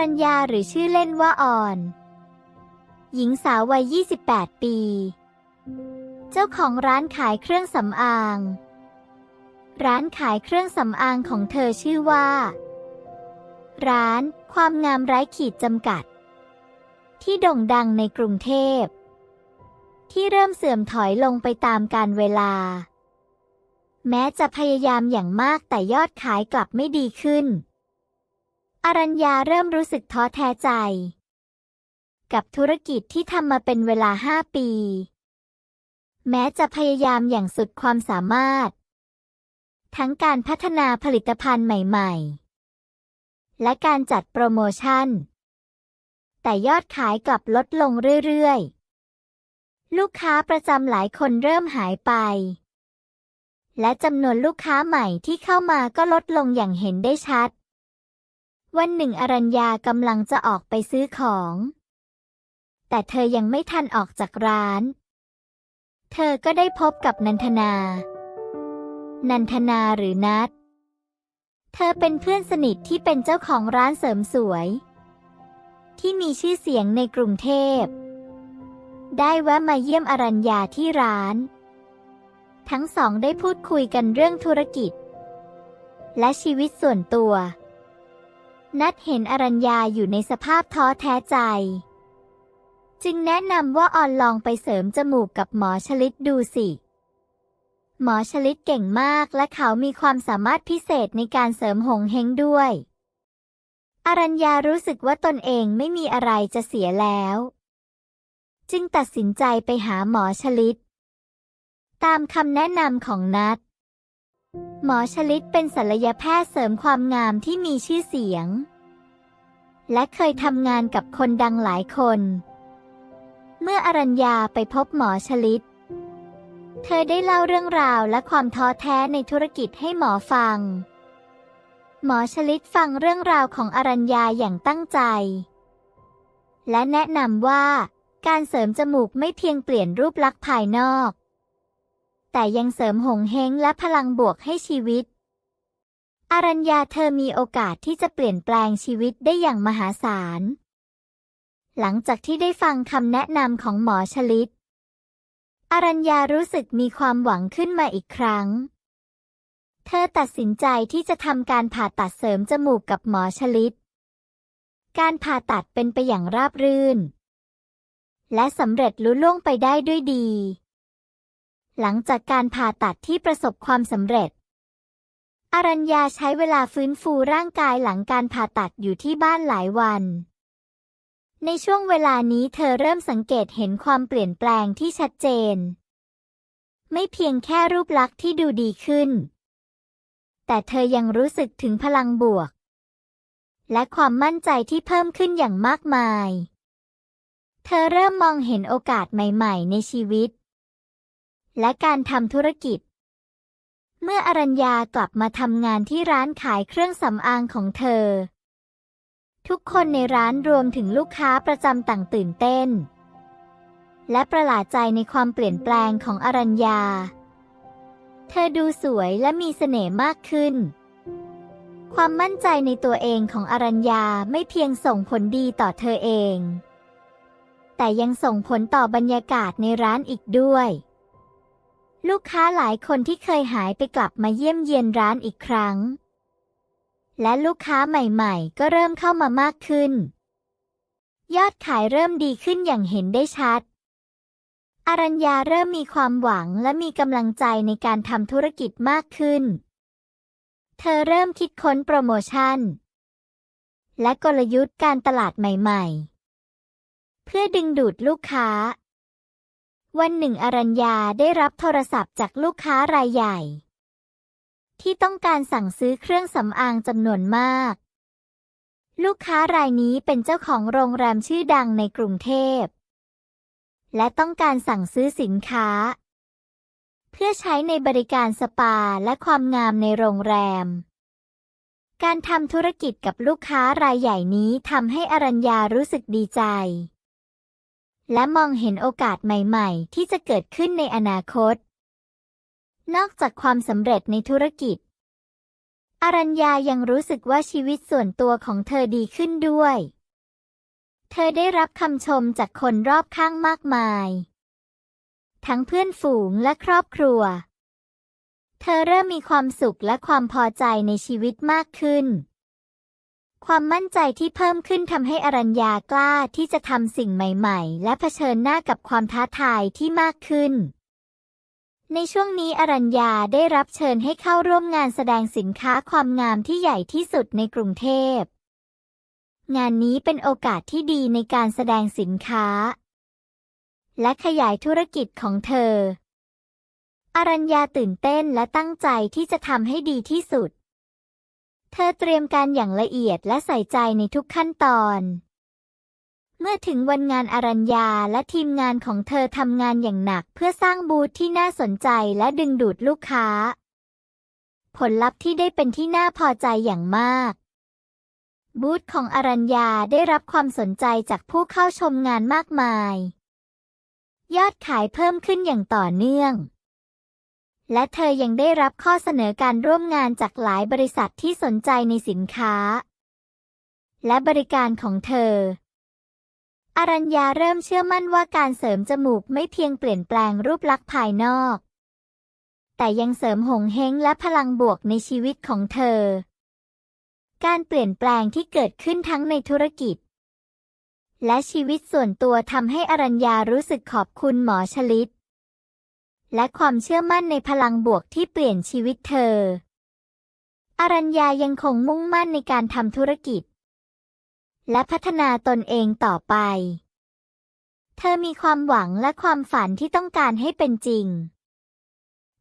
รัญญาหรือชื่อเล่นว่าอ่อน หญิงสาววัย 28 ปี เจ้าของร้านขายเครื่องสำอาง ร้านขายเครื่องสำอางของเธอชื่อว่า ร้านความงามไร้ขีดจำกัด ที่โด่งดังในกรุงเทพ ที่เริ่มเสื่อมถอยลงไปตามกาลเวลา แม้จะพยายามอย่างมากแต่ยอดขายกลับไม่ดีขึ้น อรัญญาเริ่มรู้สึกท้อแท้ใจ กับธุรกิจที่ทำมาเป็นเวลาห้าปี แม้จะพยายามอย่างสุดความสามารถ ทั้งการพัฒนาผลิตภัณฑ์ใหม่ ๆ และการจัดโปรโมชั่น แต่ยอดขายกลับลดลงเรื่อย ๆ ลูกค้าประจำหลายคนเริ่มหายไป และจำนวนลูกค้าใหม่ที่เข้ามาก็ลดลงอย่างเห็นได้ชัด วันหนึ่งอรัญญากำลังจะออกไปซื้อของ แต่เธอยังไม่ทันออกจากร้าน เธอก็ได้พบกับนันทนา นันทนาหรือนัทเธอเป็นเพื่อนสนิทที่เป็นเจ้าของร้านเสริมสวย ที่มีชื่อเสียงในกรุงเทพ ได้แวะมาเยี่ยมอรัญญาที่ร้าน ทั้งสองได้พูดคุยกันเรื่องธุรกิจ และชีวิตส่วนตัว นัดเห็นอรัญญาอยู่ในสภาพท้อแท้ใจ จึงแนะนำว่าออนลองไปเสริมจมูกกับหมอชลิตดูสิ หมอชลิตเก่งมากและเขามีความสามารถพิเศษในการเสริมหงเฮงด้วย อรัญญารู้สึกว่าตนเองไม่มีอะไรจะเสียแล้ว จึงตัดสินใจไปหาหมอชลิต ตามคำแนะนำของนัด หมอชลิตเป็นศัลยแพทย์เสริมความงามที่มีชื่อเสียง และเคยทำงานกับคนดังหลายคน เมื่ออรัญญาไปพบหมอชลิต เธอได้เล่าเรื่องราวและความท้อแท้ในธุรกิจให้หมอฟัง หมอชลิตฟังเรื่องราวของอรัญญาอย่างตั้งใจ และแนะนำว่าการเสริมจมูกไม่เพียงเปลี่ยนรูปลักษณ์ภายนอก แต่ยังเสริมหงเฮงและพลังบวกให้ชีวิต อรัญญาเธอมีโอกาสที่จะเปลี่ยนแปลงชีวิตได้อย่างมหาศาล หลังจากที่ได้ฟังคำแนะนำของหมอชลิต อรัญญารู้สึกมีความหวังขึ้นมาอีกครั้ง เธอตัดสินใจที่จะทำการผ่าตัดเสริมจมูกกับหมอชลิต การผ่าตัดเป็นไปอย่างราบรื่นและสำเร็จลุล่วงไปได้ด้วยดี หลังจากการผ่าตัดที่ประสบความสำเร็จ อรัญญาใช้เวลาฟื้นฟูร่างกายหลังการผ่าตัดอยู่ที่บ้านหลายวัน ในช่วงเวลานี้เธอเริ่มสังเกตเห็นความเปลี่ยนแปลงที่ชัดเจน ไม่เพียงแค่รูปลักษณ์ที่ดูดีขึ้น แต่เธอยังรู้สึกถึงพลังบวก และความมั่นใจที่เพิ่มขึ้นอย่างมากมาย เธอเริ่มมองเห็นโอกาสใหม่ ๆ ในชีวิต และการทำธุรกิจ เมื่ออรัญญากลับมาทำงานที่ร้านขายเครื่องสำอางของเธอ ทุกคนในร้านรวมถึงลูกค้าประจำต่างตื่นเต้น และประหลาดใจในความเปลี่ยนแปลงของอรัญญา เธอดูสวยและมีเสน่ห์มากขึ้นความมั่นใจในตัวเองของอรัญญาไม่เพียงส่งผลดีต่อเธอเอง แต่ยังส่งผลต่อบรรยากาศในร้านอีกด้วย ลูกค้าหลายคนที่เคยหายไปกลับมาเยี่ยมเยียนร้านอีกครั้ง และลูกค้าใหม่ๆ ก็เริ่มเข้ามามากขึ้น ยอดขายเริ่มดีขึ้นอย่างเห็นได้ชัด อรัญญาเริ่มมีความหวังและมีกำลังใจในการทำธุรกิจมากขึ้น เธอเริ่มคิดค้นโปรโมชั่น และกลยุทธ์การตลาดใหม่ ๆ เพื่อดึงดูดลูกค้า วันหนึ่งอรัญญาได้รับโทรศัพท์จากลูกค้ารายใหญ่ ที่ต้องการสั่งซื้อเครื่องสำอางจำนวนมาก ลูกค้ารายนี้เป็นเจ้าของโรงแรมชื่อดังในกรุงเทพ และต้องการสั่งซื้อสินค้า เพื่อใช้ในบริการสปาและความงามในโรงแรม การทำธุรกิจกับลูกค้ารายใหญ่นี้ทำให้อรัญญารู้สึกดีใจ และมองเห็นโอกาสใหม่ ๆ ที่จะเกิดขึ้นในอนาคต นอกจากความสำเร็จในธุรกิจ อรัญญายังรู้สึกว่าชีวิตส่วนตัวของเธอดีขึ้นด้วย เธอได้รับคำชมจากคนรอบข้างมากมาย ทั้งเพื่อนฝูงและครอบครัว เธอเริ่มมีความสุขและความพอใจในชีวิตมากขึ้น ความมั่นใจที่เพิ่มขึ้นทำให้อรัญญากล้าที่จะทำสิ่งใหม่ ๆ และเผชิญหน้ากับความท้าทายที่มากขึ้น ในช่วงนี้อรัญญาได้รับเชิญให้เข้าร่วมงานแสดงสินค้าความงามที่ใหญ่ที่สุดในกรุงเทพ งานนี้เป็นโอกาสที่ดีในการแสดงสินค้า และขยายธุรกิจของเธอ อรัญญาตื่นเต้นและตั้งใจที่จะทำให้ดีที่สุด เธอเตรียมการอย่างละเอียดและใส่ใจในทุกขั้นตอน เมื่อถึงวันงานอรัญญาและทีมงานของเธอทำงานอย่างหนักเพื่อสร้างบูธที่น่าสนใจและดึงดูดลูกค้า ผลลัพธ์ที่ได้เป็นที่น่าพอใจอย่างมาก บูธของอรัญญาได้รับความสนใจจากผู้เข้าชมงานมากมาย ยอดขายเพิ่มขึ้นอย่างต่อเนื่อง และเธอยังได้รับข้อเสนอการร่วมงานจากหลายบริษัทที่สนใจในสินค้า และบริการของเธอ อรัญญาเริ่มเชื่อมั่นว่าการเสริมจมูกไม่เพียงเปลี่ยนแปลงรูปลักษณ์ภายนอก แต่ยังเสริมหงเฮงและพลังบวกในชีวิตของเธอ การเปลี่ยนแปลงที่เกิดขึ้นทั้งในธุรกิจ และชีวิตส่วนตัวทำให้อรัญญารู้สึกขอบคุณหมอชลิต และความเชื่อมั่นในพลังบวกที่เปลี่ยนชีวิตเธอ อรัญญายังคงมุ่งมั่นในการทำธุรกิจ และพัฒนาตนเองต่อไป เธอมีความหวังและความฝันที่ต้องการให้เป็นจริง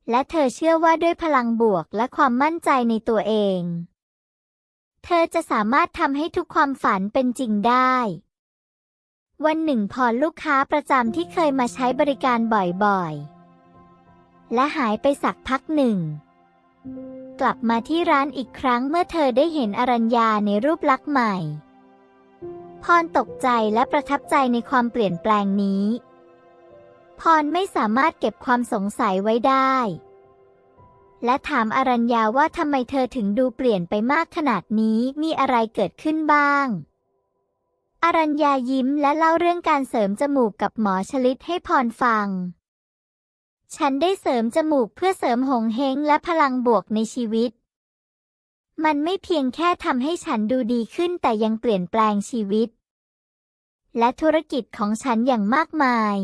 และเธอเชื่อว่าด้วยพลังบวกและความมั่นใจในตัวเอง เธอจะสามารถทำให้ทุกความฝันเป็นจริงได้วันหนึ่งพอลูกค้าประจำที่เคยมาใช้บริการบ่อยๆ และหายไปสักพักหนึ่ง กลับมาที่ร้านอีกครั้งเมื่อเธอได้เห็นอรัญญาในรูปลักษณ์ใหม่ พรตกใจและประทับใจในความเปลี่ยนแปลงนี้ พรไม่สามารถเก็บความสงสัยไว้ได้ และถามอรัญญาว่าทำไมเธอถึงดูเปลี่ยนไปมากขนาดนี้มีอะไรเกิดขึ้นบ้างอรัญญายิ้มและเล่าเรื่องการเสริมจมูกกับหมอชลิตให้พรฟัง ฉันได้เสริมจมูกเพื่อเสริมหงเฮงและพลังบวกในชีวิต มันไม่เพียงแค่ทำให้ฉันดูดีขึ้นแต่ยังเปลี่ยนแปลงชีวิต และธุรกิจของฉันอย่างมากมาย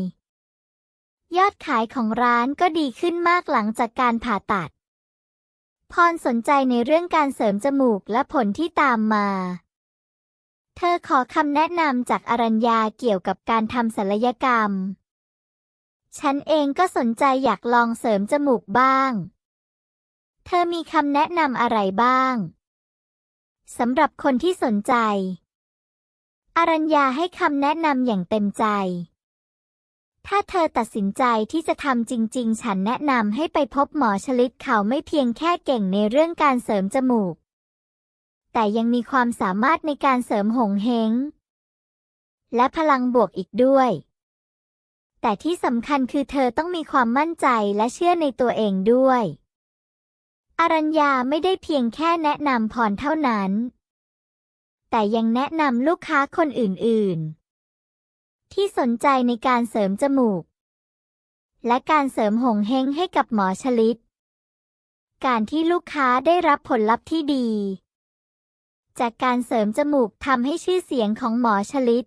ยอดขายของร้านก็ดีขึ้นมากหลังจากการผ่าตัด พรสนใจในเรื่องการเสริมจมูกและผลที่ตามมา เธอขอคำแนะนำจากอรัญญาเกี่ยวกับการทำศัลยกรรม ฉันเองก็สนใจอยากลองเสริมจมูกบ้าง เธอมีคำแนะนำอะไรบ้างสำหรับคนที่สนใจ อรัญญาให้คำแนะนำอย่างเต็มใจ ถ้าเธอตัดสินใจที่จะทำจริง ๆ ฉันแนะนำให้ไปพบหมอชลิตเขาไม่เพียงแค่เก่งในเรื่องการเสริมจมูก แต่ยังมีความสามารถในการเสริมหงเฮงและพลังบวกอีกด้วย แต่ที่สำคัญคือเธอต้องมีความมั่นใจและเชื่อในตัวเองด้วย อรัญญาไม่ได้เพียงแค่แนะนำพรเท่านั้น แต่ยังแนะนำลูกค้าคนอื่น ๆ ที่สนใจในการเสริมจมูก และการเสริมหงเฮงให้กับหมอชลิต การที่ลูกค้าได้รับผลลัพธ์ที่ดี จากการเสริมจมูกทำให้ชื่อเสียงของหมอชลิต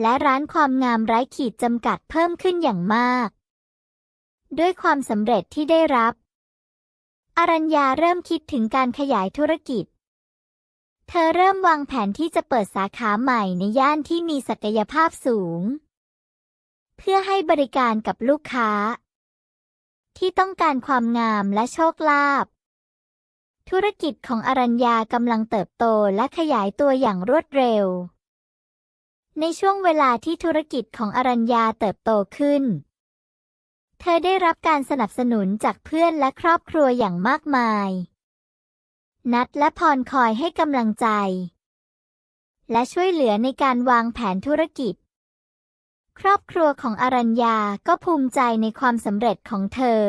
และร้านความงามไร้ขีดจำกัดเพิ่มขึ้นอย่างมาก ด้วยความสำเร็จที่ได้รับ อรัญญาเริ่มคิดถึงการขยายธุรกิจ เธอเริ่มวางแผนที่จะเปิดสาขาใหม่ในย่านที่มีศักยภาพสูง เพื่อให้บริการกับลูกค้า ที่ต้องการความงามและโชคลาภธุรกิจของอรัญญากำลังเติบโตและขยายตัวอย่างรวดเร็ว ในช่วงเวลาที่ธุรกิจของอรัญญาเติบโตขึ้น เธอได้รับการสนับสนุนจากเพื่อนและครอบครัวอย่างมากมาย นัดและพรคอยให้กำลังใจ และช่วยเหลือในการวางแผนธุรกิจ ครอบครัวของอรัญญาก็ภูมิใจในความสำเร็จของเธอ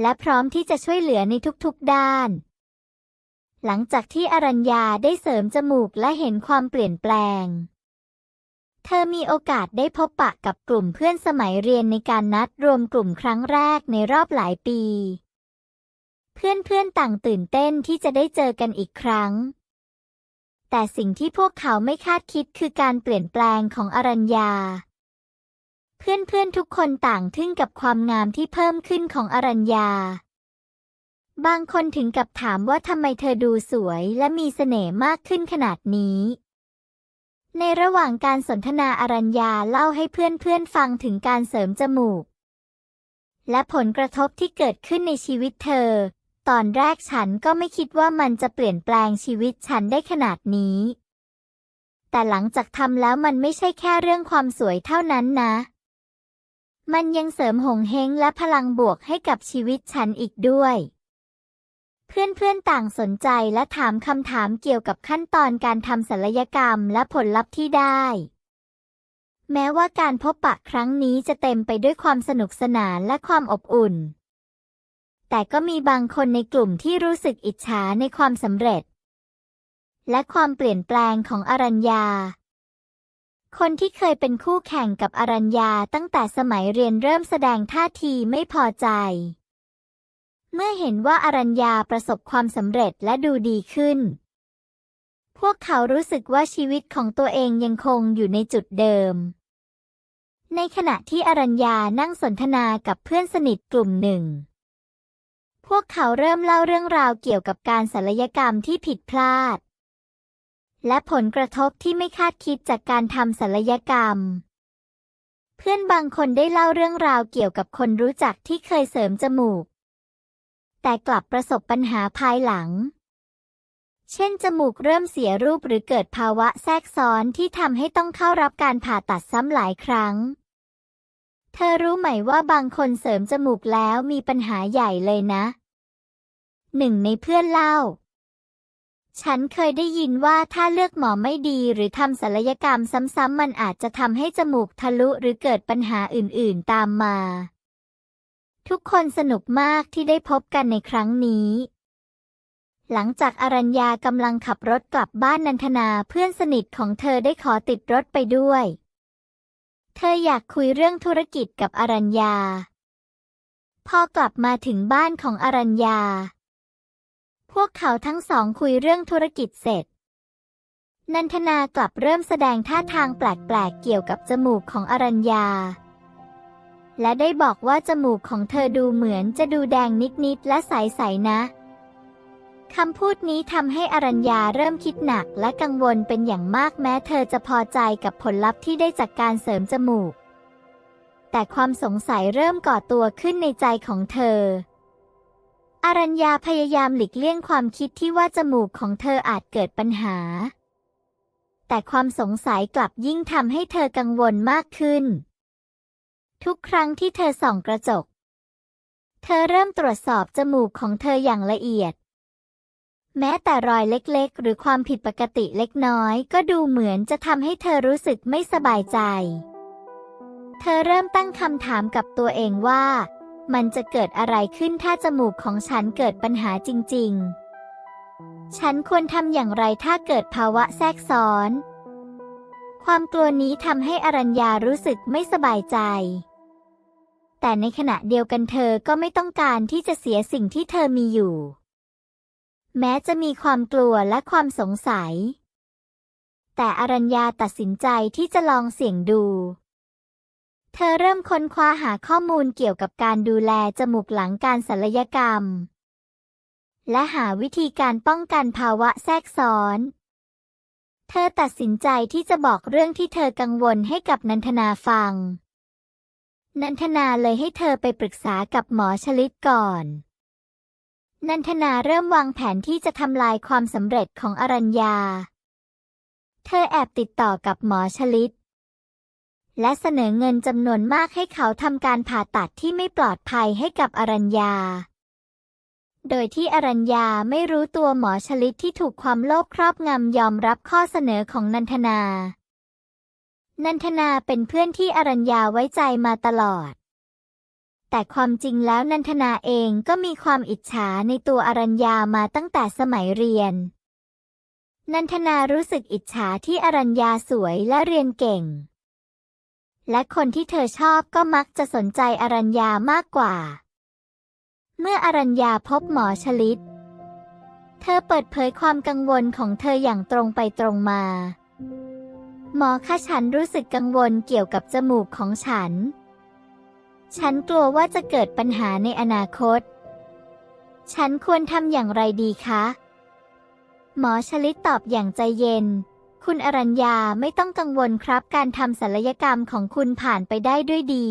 และพร้อมที่จะช่วยเหลือในทุกๆด้านหลังจากที่อรัญญาได้เสริมจมูกและเห็นความเปลี่ยนแปลง เธอมีโอกาสได้พบปะกับกลุ่มเพื่อนสมัยเรียนในการนัดรวมกลุ่มครั้งแรกในรอบหลายปี เพื่อนๆต่างตื่นเต้นที่จะได้เจอกันอีกครั้ง แต่สิ่งที่พวกเขาไม่คาดคิดคือการเปลี่ยนแปลงของอรัญญา เพื่อนๆทุกคนต่างทึ่งกับความงามที่เพิ่มขึ้นของอรัญญา บางคนถึงกับถามว่าทำไมเธอดูสวยและมีเสน่ห์มากขึ้นขนาดนี้ ในระหว่างการสนทนาอรัญญาเล่าให้เพื่อนๆฟังถึงการเสริมจมูก และผลกระทบที่เกิดขึ้นในชีวิตเธอ ตอนแรกฉันก็ไม่คิดว่ามันจะเปลี่ยนแปลงชีวิตฉันได้ขนาดนี้ แต่หลังจากทำแล้วมันไม่ใช่แค่เรื่องความสวยเท่านั้นนะ มันยังเสริมหงเฮงและพลังบวกให้กับชีวิตฉันอีกด้วย เพื่อนๆต่างสนใจและถามคำถามเกี่ยวกับขั้นตอนการทำศัลยกรรมและผลลัพธ์ที่ได้ แม้ว่าการพบปะครั้งนี้จะเต็มไปด้วยความสนุกสนานและความอบอุ่น แต่ก็มีบางคนในกลุ่มที่รู้สึกอิจฉาในความสำเร็จ และความเปลี่ยนแปลงของอรัญญา คนที่เคยเป็นคู่แข่งกับอรัญญาตั้งแต่สมัยเรียนเริ่มแสดงท่าทีไม่พอใจ เมื่อเห็นว่าอรัญญาประสบความสำเร็จและดูดีขึ้น พวกเขารู้สึกว่าชีวิตของตัวเองยังคงอยู่ในจุดเดิม ในขณะที่อรัญญานั่งสนทนากับเพื่อนสนิทกลุ่มหนึ่ง พวกเขาเริ่มเล่าเรื่องราวเกี่ยวกับการศัลยกรรมที่ผิดพลาด และผลกระทบที่ไม่คาดคิดจากการทำศัลยกรรมเพื่อนบางคนได้เล่าเรื่องราวเกี่ยวกับคนรู้จักที่เคยเสริมจมูก แต่กลับประสบปัญหาภายหลัง เช่นจมูกเริ่มเสียรูปหรือเกิดภาวะแทรกซ้อนที่ทำให้ต้องเข้ารับการผ่าตัดซ้ำหลายครั้ง เธอรู้ไหมว่าบางคนเสริมจมูกแล้วมีปัญหาใหญ่เลยนะ หนึ่งในเพื่อนเล่าฉันเคยได้ยินว่าถ้าเลือกหมอไม่ดีหรือทำศัลยกรรมซ้ำๆมันอาจจะทำให้จมูกทะลุหรือเกิดปัญหาอื่นๆตามมา ทุกคนสนุกมากที่ได้พบกันในครั้งนี้ หลังจากอรัญญากำลังขับรถกลับบ้านนันทนาเพื่อนสนิทของเธอได้ขอติดรถไปด้วย เธออยากคุยเรื่องธุรกิจกับอรัญญา พอกลับมาถึงบ้านของอรัญญา พวกเขาทั้งสองคุยเรื่องธุรกิจเสร็จ นันทนากลับเริ่มแสดงท่าทางแปลกๆเกี่ยวกับจมูกของอรัญญา และได้บอกว่าจมูกของเธอดูเหมือนจะดูแดงนิดๆและใสๆนะคำพูดนี้ทำให้อรัญญาเริ่มคิดหนักและกังวลเป็นอย่างมากแม้เธอจะพอใจกับผลลัพธ์ที่ได้จากการเสริมจมูก แต่ความสงสัยเริ่มก่อตัวขึ้นในใจของเธอ อรัญญาพยายามหลีกเลี่ยงความคิดที่ว่าจมูกของเธออาจเกิดปัญหา แต่ความสงสัยกลับยิ่งทำให้เธอกังวลมากขึ้น ทุกครั้งที่เธอส่องกระจก เธอเริ่มตรวจสอบจมูกของเธออย่างละเอียด แม้แต่รอยเล็กๆ หรือความผิดปกติเล็กน้อย ก็ดูเหมือนจะทำให้เธอรู้สึกไม่สบายใจ เธอเริ่มตั้งคำถามกับตัวเองว่า มันจะเกิดอะไรขึ้นถ้าจมูกของฉันเกิดปัญหาจริง ๆ ฉันควรทำอย่างไรถ้าเกิดภาวะแทรกซ้อนความกลัวนี้ทำให้อรัญญารู้สึกไม่สบายใจ แต่ในขณะเดียวกันเธอก็ไม่ต้องการที่จะเสียสิ่งที่เธอมีอยู่ แม้จะมีความกลัวและความสงสัย แต่อรัญญาตัดสินใจที่จะลองเสี่ยงดู เธอเริ่มค้นคว้าหาข้อมูลเกี่ยวกับการดูแลจมูกหลังการศัลยกรรม และหาวิธีการป้องกันภาวะแทรกซ้อนเธอตัดสินใจที่จะบอกเรื่องที่เธอกังวลให้กับนันทนาฟัง นันทนาเลยให้เธอไปปรึกษากับหมอชลิตก่อน นันทนาเริ่มวางแผนที่จะทำลายความสำเร็จของอรัญญา เธอแอบติดต่อกับหมอชลิต และเสนอเงินจำนวนมากให้เขาทำการผ่าตัดที่ไม่ปลอดภัยให้กับอรัญญา โดยที่อรัญญาไม่รู้ตัวหมอชลิตที่ถูกความโลภครอบงำยอมรับข้อเสนอของนันทนา นันทนาเป็นเพื่อนที่อรัญญาไว้ใจมาตลอด แต่ความจริงแล้วนันทนาเองก็มีความอิจฉาในตัวอรัญญามาตั้งแต่สมัยเรียน นันทนารู้สึกอิจฉาที่อรัญญาสวยและเรียนเก่ง และคนที่เธอชอบก็มักจะสนใจอรัญญามากกว่า เมื่ออรัญญาพบหมอชลิต เธอเปิดเผยความกังวลของเธออย่างตรงไปตรงมา หมอคะฉันรู้สึกกังวลเกี่ยวกับจมูกของฉัน ฉันกลัวว่าจะเกิดปัญหาในอนาคต ฉันควรทำอย่างไรดีคะ หมอชลิตตอบอย่างใจเย็น คุณอรัญญาไม่ต้องกังวลครับการทำศัลยกรรมของคุณผ่านไปได้ด้วยดี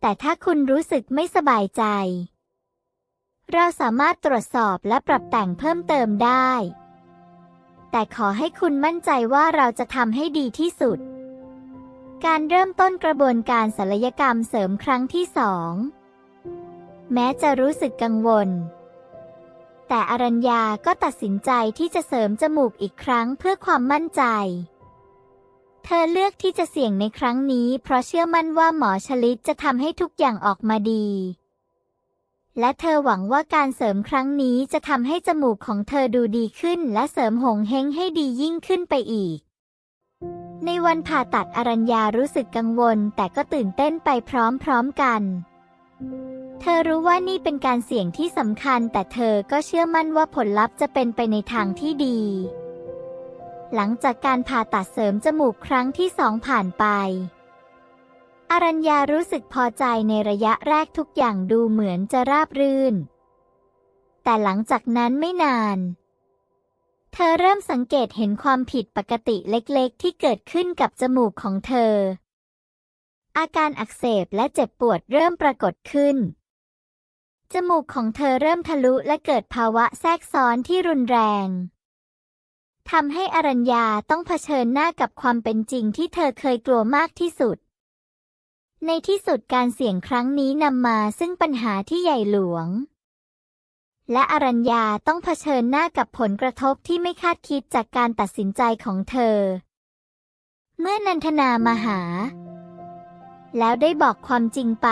แต่ถ้าคุณรู้สึกไม่สบายใจ เราสามารถตรวจสอบและปรับแต่งเพิ่มเติมได้ แต่ขอให้คุณมั่นใจว่าเราจะทำให้ดีที่สุด การเริ่มต้นกระบวนการศัลยกรรมเสริมครั้งที่สองแม้จะรู้สึกกังวล แต่อรัญญาก็ตัดสินใจที่จะเสริมจมูกอีกครั้งเพื่อความมั่นใจ เธอเลือกที่จะเสี่ยงในครั้งนี้ เพราะเชื่อมั่นว่าหมอชลิตจะทำให้ทุกอย่างออกมาดี และเธอหวังว่าการเสริมครั้งนี้จะทำให้จมูกของเธอดูดีขึ้น และเสริมหงเฮงให้ดียิ่งขึ้นไปอีก ในวันผ่าตัดอรัญญารู้สึกกังวล แต่ก็ตื่นเต้นไปพร้อมๆกัน เธอรู้ว่านี่เป็นการเสี่ยงที่สำคัญ แต่เธอก็เชื่อมั่นว่าผลลัพธ์จะเป็นไปในทางที่ดี หลังจากการผ่าตัดเสริมจมูกครั้งที่สองผ่านไป อรัญญารู้สึกพอใจในระยะแรกทุกอย่างดูเหมือนจะราบรื่น แต่หลังจากนั้นไม่นาน เธอเริ่มสังเกตเห็นความผิดปกติเล็กๆ ที่เกิดขึ้นกับจมูกของเธอ อาการอักเสบและเจ็บปวดเริ่มปรากฏขึ้น จมูกของเธอเริ่มทะลุและเกิดภาวะแทรกซ้อนที่รุนแรงทำให้อรัญญาต้องเผชิญหน้ากับความเป็นจริงที่เธอเคยกลัวมากที่สุด ในที่สุดการเสี่ยงครั้งนี้นำมาซึ่งปัญหาที่ใหญ่หลวง และอรัญญาต้องเผชิญหน้ากับผลกระทบที่ไม่คาดคิดจากการตัดสินใจของเธอ เมื่อนันทนามาหา แล้วได้บอกความจริงไป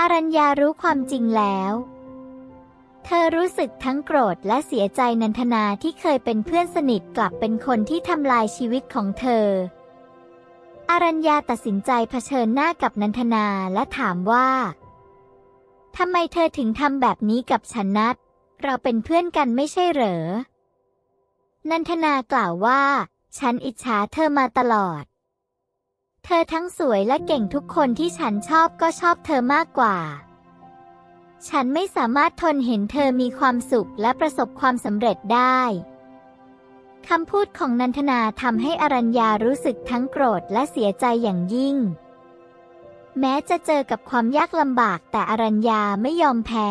อรัญญารู้ความจริงแล้ว เธอรู้สึกทั้งโกรธและเสียใจนันทนาที่เคยเป็นเพื่อนสนิทกลับเป็นคนที่ทำลายชีวิตของเธอ อารัญญาตัดสินใจเผชิญหน้ากับนันทนาและถามว่าทำไมเธอถึงทำแบบนี้กับฉันนัด เราเป็นเพื่อนกันไม่ใช่เหรอ นันทนากล่าวว่า ฉันอิจฉาเธอมาตลอด เธอทั้งสวยและเก่งทุกคนที่ฉันชอบก็ชอบเธอมากกว่า ฉันไม่สามารถทนเห็นเธอมีความสุขและประสบความสำเร็จได้ คำพูดของนันทนาทำให้อรัญญารู้สึกทั้งโกรธและเสียใจอย่างยิ่ง แม้จะเจอกับความยากลำบากแต่อรัญญาไม่ยอมแพ้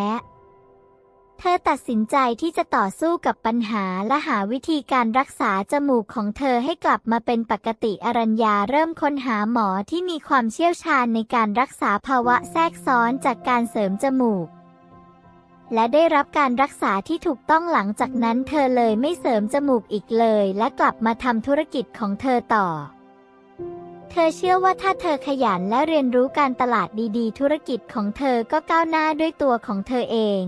เธอตัดสินใจที่จะต่อสู้กับปัญหาและหาวิธีการรักษาจมูกของเธอให้กลับมาเป็นปกติอรัญญาเริ่มค้นหาหมอที่มีความเชี่ยวชาญในการรักษาภาวะแทรกซ้อนจากการเสริมจมูก และได้รับการรักษาที่ถูกต้องหลังจากนั้นเธอเลยไม่เสริมจมูกอีกเลย และกลับมาทำธุรกิจของเธอต่อ เธอเชื่อว่าถ้าเธอขยันและเรียนรู้การตลาดดีๆ ธุรกิจของเธอก็ก้าวหน้าด้วยตัวของเธอเอง